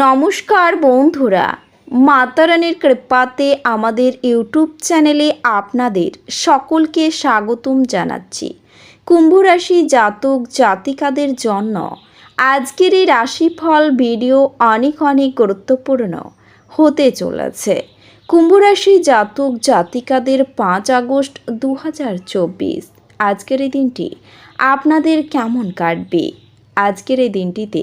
নমস্কার বন্ধুরা, মাতারানির কৃপাতে আমাদের ইউটিউব চ্যানেলে আপনাদের সকলকে স্বাগতম জানাচ্ছি। কুম্ভ রাশি জাতক জাতিকাদের জন্য আজকের এই রাশিফল ভিডিও অনেক অনেক গুরুত্বপূর্ণ হতে চলেছে। কুম্ভ রাশি জাতক জাতিকাদের পাঁচ আগস্ট দু হাজার চব্বিশ, আজকের এই দিনটি আপনাদের কেমন কাটবে? আজকের এই দিনটিতে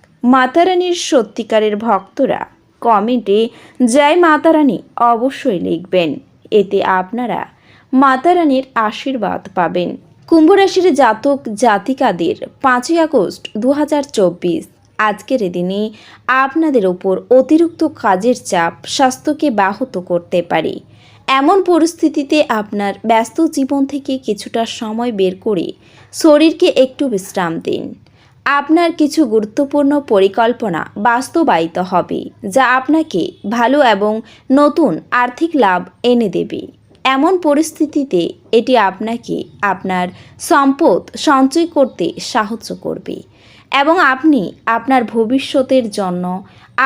মাতারানির সত্যিকারের ভক্তরা কমেন্টে জয় মাতারানী অবশ্যই লিখবেন। এতে আপনারা মাতারানির আশীর্বাদ পাবেন। কুম্ভরাশির জাতক জাতিকাদের পাঁচই আগস্ট দু হাজার চব্বিশ। আজকের দিনে আপনাদের ওপর অতিরিক্ত কাজের চাপ স্বাস্থ্যকে ব্যাহত করতে পারে। এমন পরিস্থিতিতে আপনার ব্যস্ত জীবন থেকে কিছুটা সময় বের করে শরীরকে একটু বিশ্রাম দিন। আপনার কিছু গুরুত্বপূর্ণ পরিকল্পনা বাস্তবায়িত হবে, যা আপনাকে ভালো এবং নতুন আর্থিক লাভ এনে দেবে। এমন পরিস্থিতিতে এটি আপনাকে আপনার সম্পদ সঞ্চয় করতে সাহায্য করবে। এবং আপনি আপনার ভবিষ্যতের জন্য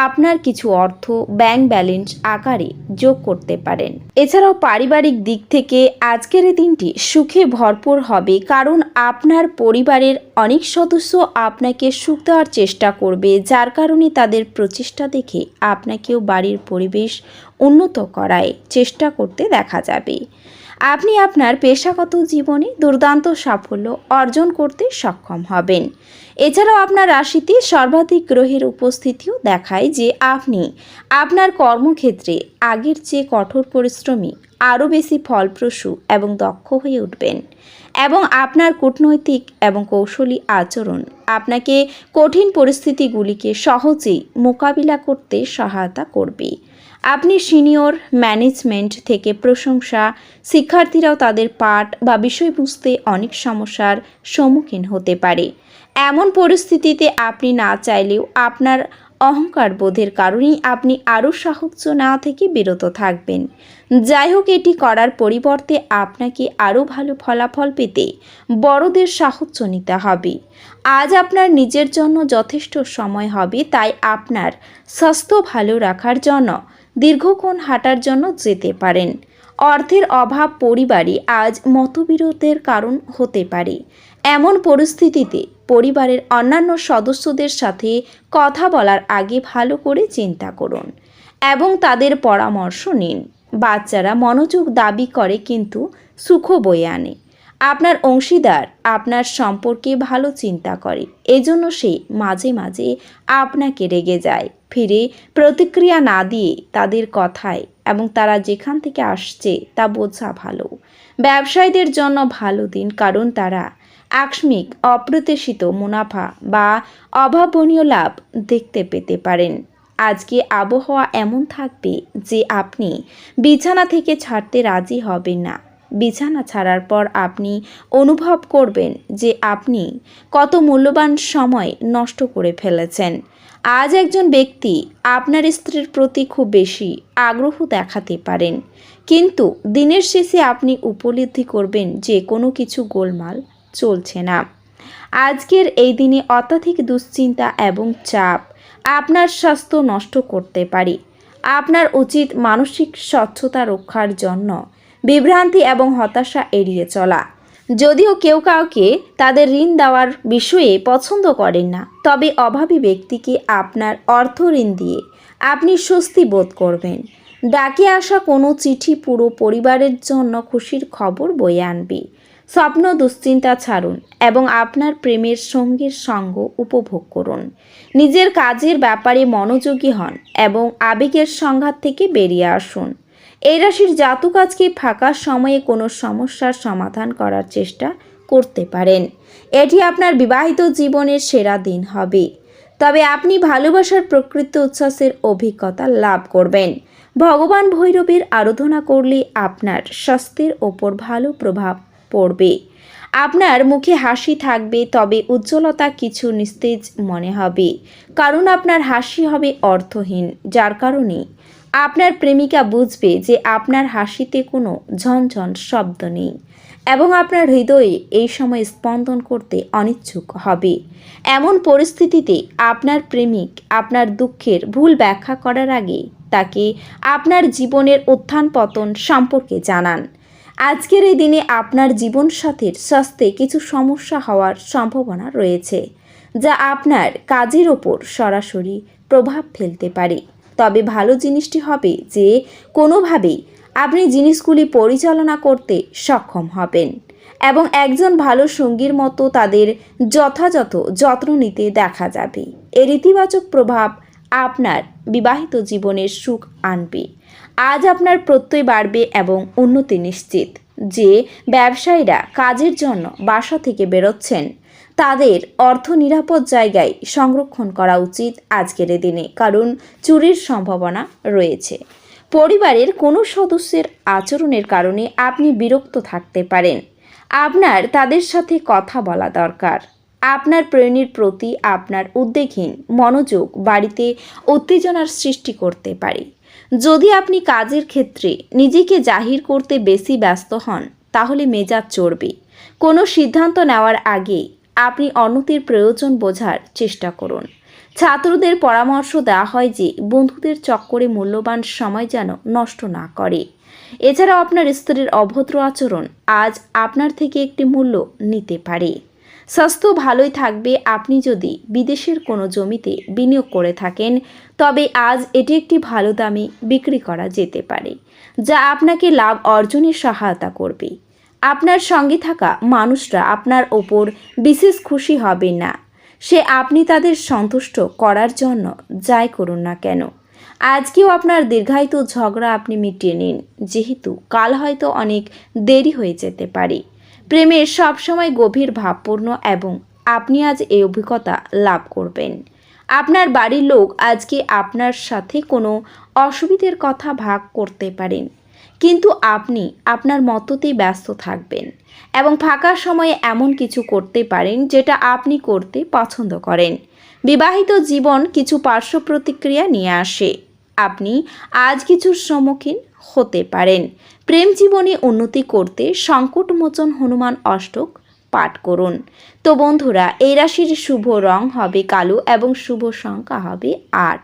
আপনার কিছু অর্থ ব্যাংক ব্যালেন্স আকারে যোগ করতে পারেন। এছাড়াও পারিবারিক দিক থেকে আজকের এই দিনটি সুখে ভরপুর হবে কারণ আপনার পরিবারের অনেক সদস্য আপনাকে সুখ দেওয়ার চেষ্টা করবে, যার কারণে তাদের প্রচেষ্টা দেখে আপনাকেও বাড়ির পরিবেশ উন্নত করায় চেষ্টা করতে দেখা যাবে। আপনি আপনার পেশাগত জীবনে দুর্দান্ত সাফল্য অর্জন করতে সক্ষম হবেন। এছাড়াও আপনার রাশিতে সর্বাধিক গ্রহের উপস্থিতিও দেখায় যে আপনি আপনার কর্মক্ষেত্রে আগের চেয়ে কঠোর পরিশ্রমী, আরও বেশি ফলপ্রসূ এবং দক্ষ হয়ে উঠবেন। এবং আপনার কূটনৈতিক এবং কৌশলী আচরণ আপনাকে কঠিন পরিস্থিতিগুলিকে সহজেই মোকাবিলা করতে সহায়তা করবে। আপনি সিনিয়র ম্যানেজমেন্ট থেকে প্রশংসা, শিক্ষার্থীরাও তাদের পাঠ বা বিষয় বুঝতে অনেক সমস্যার সম্মুখীন হতে পারে। এমন পরিস্থিতিতে আপনি না চাইলেও আপনার অহংকার বোধের কারণেই আপনি আরও সাহায্য না থেকে বিরত থাকবেন। যাই হোক, এটি করার পরিবর্তে আপনাকে আরও ভালো ফলাফল পেতে বড়দের সাহায্য নিতে হবে। আজ আপনার নিজের জন্য যথেষ্ট সময় হবে, তাই আপনার স্বাস্থ্য ভালো রাখার জন্য দীর্ঘক্ষণ হাঁটার জন্য যেতে পারেন। অর্থের অভাব পরিবারে আজ মতবিরোধের কারণ হতে পারে। এমন পরিস্থিতিতে পরিবারের অন্যান্য সদস্যদের সাথে কথা বলার আগে ভালো করে চিন্তা করুন এবং তাদের পরামর্শ নিন। বাচ্চারা মনোযোগ দাবি করে কিন্তু সুখ বয়ে আনে। আপনার অংশীদার আপনার সম্পর্কে ভালো চিন্তা করে, এজন্য সে মাঝে মাঝে আপনাকে রেগে যায়। ফিরে প্রতিক্রিয়া না দিয়ে তাদের কথায় এবং তারা যেখান থেকে আসছে তা বোঝা ভালো। ব্যবসায়ীদের জন্য ভালো দিন, কারণ তারা আকস্মিক, অপ্রত্যাশিত মুনাফা বা অভাবনীয় লাভ দেখতে পেতে পারেন। আজকে আবহাওয়া এমন থাকবে যে আপনি বিছানা থেকে ছাড়তে রাজি হবেন না। বিছানা ছাড়ার পর আপনি অনুভব করবেন যে আপনি কত মূল্যবান সময় নষ্ট করে ফেলেছেন। আজ একজন ব্যক্তি আপনার স্ত্রীর প্রতি খুব বেশি আগ্রহ দেখাতে পারেন। কিন্তু দিনের শেষে আপনি উপলব্ধি করবেন যে কোনো কিছু গোলমাল চলছে না। আজকের এই দিনে অত্যাধিক দুশ্চিন্তা এবং চাপ আপনার স্বাস্থ্য নষ্ট করতে পারে। আপনার উচিত মানসিক স্বচ্ছতা রক্ষার জন্য বিভ্রান্তি এবং হতাশা এড়িয়ে চলা। যদিও কেউ কাউকে তাদের ঋণ দেওয়ার বিষয়ে পছন্দ করেন না, তবে অভাবী ব্যক্তিকে আপনার অর্থ ঋণ দিয়ে আপনি স্বস্তি বোধ করবেন। ডাকে আসা কোনো চিঠি পুরো পরিবারের জন্য খুশির খবর বয়ে আনবে। স্বপ্ন দুশ্চিন্তা ছাড়ুন এবং আপনার প্রেমের সঙ্গীর সঙ্গ উপভোগ করুন। নিজের কাজের ব্যাপারে মনোযোগী হন এবং আবেগের সংঘাত থেকে বেরিয়ে আসুন। এই রাশির জাতক আজকে ফাঁকা সময়ে কোনো সমস্যার সমাধান করার চেষ্টা করতে পারেন। এটি আপনার বিবাহিত জীবনের সেরা দিন হবে। তবে আপনি ভালোবাসার প্রকৃত উচ্ছ্বাসের অভিজ্ঞতা লাভ করবেন। ভগবান ভৈরবের আরাধনা করলে আপনার স্বাস্থ্যের ওপর ভালো প্রভাব পড়বে। আপনার মুখে হাসি থাকবে, তবে উজ্জ্বলতা কিছু নিস্তেজ মনে হবে। কারণ আপনার হাসি হবে অর্থহীন, যার কারণে আপনার প্রেমিকা বুঝবে যে আপনার হাসিতে কোনো ঝনঝন শব্দ নেই এবং আপনার হৃদয়ে এই সময় স্পন্দন করতে অনিচ্ছুক হবে। এমন পরিস্থিতিতে আপনার প্রেমিক আপনার দুঃখের ভুল ব্যাখ্যা করার আগে তাকে আপনার জীবনের উত্থান পতন সম্পর্কে জানান। আজকের এই দিনে আপনার জীবনসাথীর স্বাস্থ্যে কিছু সমস্যা হওয়ার সম্ভাবনা রয়েছে, যা আপনার কাজের ওপর সরাসরি প্রভাব ফেলতে পারে। তবে ভালো জিনিসটি হবে যে, কোনোভাবেই আপনি জিনিসগুলি পরিচালনা করতে সক্ষম হবেন এবং একজন ভালো সঙ্গীর মতো তাদের যথাযথ যত্ন নিতে দেখা যাবে। এর ইতিবাচক প্রভাব আপনার বিবাহিত জীবনের সুখ আনবে। আজ আপনার প্রত্যয় বাড়বে এবং উন্নতি নিশ্চিত। যে ব্যবসায়ীরা কাজের জন্য বাসা থেকে বেরোচ্ছেন তাদের অর্থ নিরাপদ জায়গায় সংরক্ষণ করা উচিত আজকের দিনে, কারণ চুরির সম্ভাবনা রয়েছে। পরিবারের কোনো সদস্যের আচরণের কারণে আপনি বিরক্ত থাকতে পারেন। আপনার তাদের সাথে কথা বলা দরকার। আপনার প্রেরণীর প্রতি আপনার উদ্বেগহীন মনোযোগ বাড়িতে উত্তেজনার সৃষ্টি করতে পারে। যদি আপনি কাজের ক্ষেত্রে নিজেকে জাহির করতে বেশি ব্যস্ত হন, তাহলে মেজাজ চড়বে। কোনো সিদ্ধান্ত নেওয়ার আগে আপনি অন্যতির প্রয়োজন বোঝার চেষ্টা করুন। ছাত্রদের পরামর্শ দেওয়া হয় যে, বন্ধুদের চক্করে মূল্যবান সময় যেন নষ্ট না করে। এছাড়াও আপনার স্ত্রীর অভদ্র আচরণ আজ আপনার থেকে একটি মূল্য নিতে পারে। স্বাস্থ্য ভালোই থাকবে আপনি যদি বিদেশের কোনো জমিতে বিনিয়োগ করে থাকেন, তবে আজ এটি একটি ভালো দামে বিক্রি করা যেতে পারে, যা আপনাকে লাভ অর্জনে সহায়তা করবে। আপনার সঙ্গে থাকা মানুষরা আপনার ওপর বিশেষ খুশি হবে না। সে আপনি তাদের সন্তুষ্ট করার জন্য যাই করুন না কেন। আজকেও আপনার দীর্ঘায়িত ঝগড়া আপনি মিটিয়ে নিন, যেহেতু কাল হয়তো অনেক দেরি হয়ে যেতে পারে। প্রেমের সবসময় গভীর ভাবপূর্ণ এবং আপনি আজ এই অভিজ্ঞতা লাভ করবেন। আপনার বাড়ির লোক আজকে আপনার সাথে কোনো অসুবিধের কথা ভাগ করতে পারেন। কিন্তু আপনি আপনার মততেই ব্যস্ত থাকবেন এবং ফাঁকা সময়ে এমন কিছু করতে পারেন যেটা আপনি করতে পছন্দ করেন। বিবাহিত জীবন কিছু পার্শ্ব প্রতিক্রিয়া নিয়ে আসে। আপনি আজ কিছুর সম্মুখীন হতে পারেন। প্রেম জীবনে উন্নতি করতে সংকটমোচন হনুমান অষ্টক পাঠ করুন। তো বন্ধুরা, এই রাশির শুভ রং হবে কালো এবং শুভ সংখ্যা হবে আট।